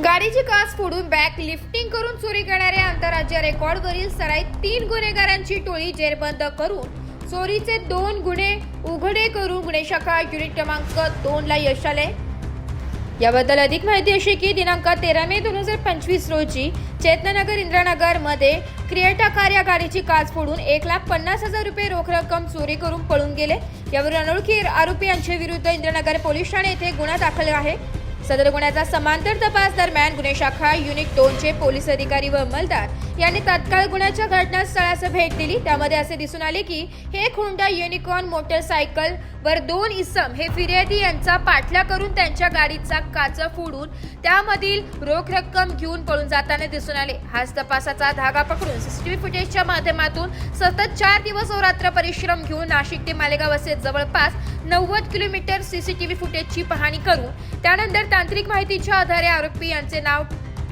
गाडीची काच फोडून बॅग लिफ्टिंग करून चोरी करणाऱ्या आंतरराज्य रेकॉर्डवरील सराईत तीन गुन्हेगारांची टोळी जेरबंद करून चोरीचे दोन गुन्हे उघडे करून गुन्हे शाखा युनिट क्रमांक दोन ला यश आले. याबद्दल अधिक माहिती अशी की दिनांक तेरा मे दोन हजार पंचवीस रोजी चेतनानगर इंद्रानगरमध्ये क्रिएटा कार या गाडीची काच फोडून एक लाख पन्नास हजार रुपये रोख रक्कम चोरी करून पळून गेले. यावरून अनोळखी आरोपी यांच्या विरुद्ध इंद्रानगर पोलीस ठाणे येथे गुन्हा दाखल आहे. सदर गुन्ह्याचा समांतर तपास दरम्यान गुन्हे शाखा युनिट दोनचे पोलीस अधिकारी व अंमलदार यांनी तत्काळ गुन्ह्याच्या घटनास्थळास भेट दिली. त्यामध्ये असे दिसून आले की हे खुंडा युनिकॉर्न मोटरसायकल वर दोन इसम हे फिर्यादी यांचा पाठला करून त्यांच्या गाडीचा काच फोडून त्यामधील रोख रक्कम घेऊन पळून जाताना दिसून आले. हाच तपासाचा धागा पकडून सीसीटीव्ही फुटेजच्या माध्यमातून सतत चार दिवस व रात्र परिश्रम घेऊन नाशिक ते मालेगाव असे जवळपास नव्वद किलोमीटर सीसीटीव्ही फुटेजची पाहणी करून त्यानंतर तांत्रिक माहितीच्या आधारे आरोपी यांचे नाव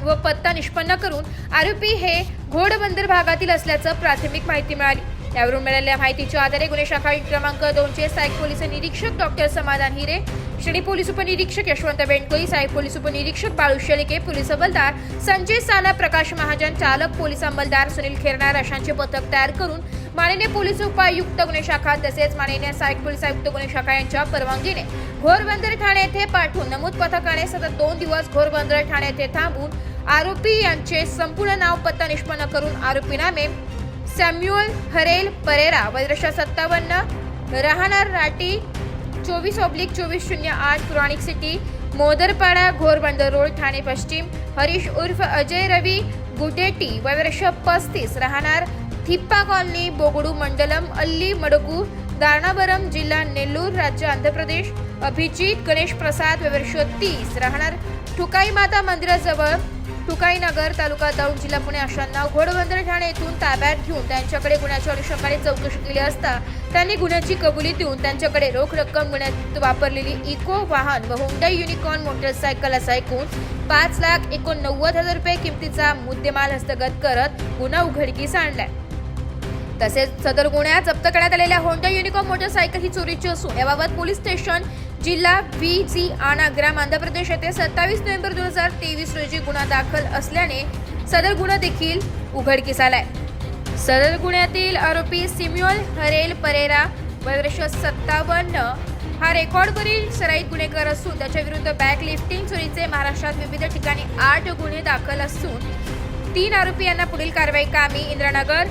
व पत्ता निष्पन्न करून आरोपी हे घोडबंदर भागातील असल्याचं प्राथमिक माहिती मिळाली. त्यावरून मिळालेल्या माहितीच्या आधारे गुन्हे शाखा क्रमांक दोनचे सहाय्यक पोलीस निरीक्षक डॉक्टर समाधान हिरे श्रेणी पोलीस उपनिरीक्षक यशवंत बेंडकोई सहाय्यक पोलीस उपनिरीक्षक बाळू शेळके पोलीस अंमलदार संजय साना प्रकाश महाजन चालक पोलीस अंमलदार सुनील खेरणार अशांचे पथक तयार करून माननीय पोलीस उपायुक्त गुन्हे शाखा तसेच माननीय सहाय्यक पोलीस आयुक्त गुन्हे शाखा यांच्या परवानगीने घोरबंदर ठाणे येथे पाठवून नमूद पथकाने सतत दोन दिवस घोरबंदर ठाणे येथे थांबून आरोपी यांचे संपूर्ण नाव पत्ता निष्पन्न करून आरोपी नामे सॅम्युअल हरेल परेरा वैद्यश सत्तावन्न राहणार राटी चोवीस ऑब्लिक चोवीस शून्य आठ पुराणिक सिटी मोदरपाडा घोरबंदर रोड ठाणे पश्चिम हरीश उर्फ अजय रवी गुटेटी वैवर्ष पस्तीस राहणार थिप्पा कॉलनी बोगडू मंडलम अल्ली मडगू दारणावरम जिल्हा नेल्लूर राज्य आंध्र प्रदेश अभिजित गणेश प्रसाद वैवर्ष तीस राहणार ठुकाई माता मंदिराजवळ नगर तालुका दौंड जिल्हा पुणे अशांना घोडबंदर ठाणे येथून ताब्यात घेऊन त्यांच्याकडे गुन्ह्याच्या अनुषंगाने चौकशी केली असता त्यांनी गुन्ह्याची कबुली देऊन त्यांच्याकडे रोख रक्कम गुन्ह्यात वापरलेली इको वाहन व हुंडा युनिकॉर्न मोटरसायकल असा ऐकून पाच लाख एकोणनव्वद हजार रुपये किमतीचा मुद्देमाल हस्तगत करत गुन्हा उघडकीस आणलाय. तसेच सदर गुन्ह्यात जप्त करण्यात आलेल्या होंडा युनिकॉम मोटरसायकल ही चोरीची असून याबाबत पोलीस स्टेशन जिल्हा व्ही जी आणा ग्राम आंध्र प्रदेश येथे सत्तावीस नोव्हेंबर दोन हजार तेवीस रोजी गुन्हा दाखल असल्याने सदर गुन्हा देखील उघडकीस आलाय. सदर गुन्ह्यातील आरोपी सिम्युअल हरेल परेरा वर्ष सत्तावन्न हा रेकॉर्डवरील सराईत गुन्हेगार असून त्याच्या विरुद्ध बॅक लिफ्टिंग चोरीचे महाराष्ट्रात विविध ठिकाणी आठ गुन्हे दाखल असून तीन आरोपी यांना पुढील कारवाई कामी इंद्रनगर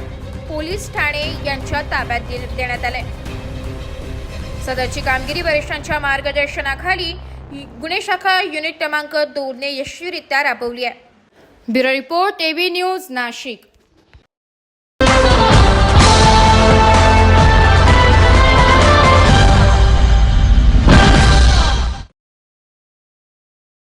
पोलीस ठाणे यांच्या ताब्यात दे- देण्यात आले सदरची कामगिरी वरिष्ठांच्या मार्गदर्शनाखाली गुन्हे शाखा युनिट क्रमांक दोनने यशस्वीरित्या राबवली आहे. Bureau report AB news Nashik.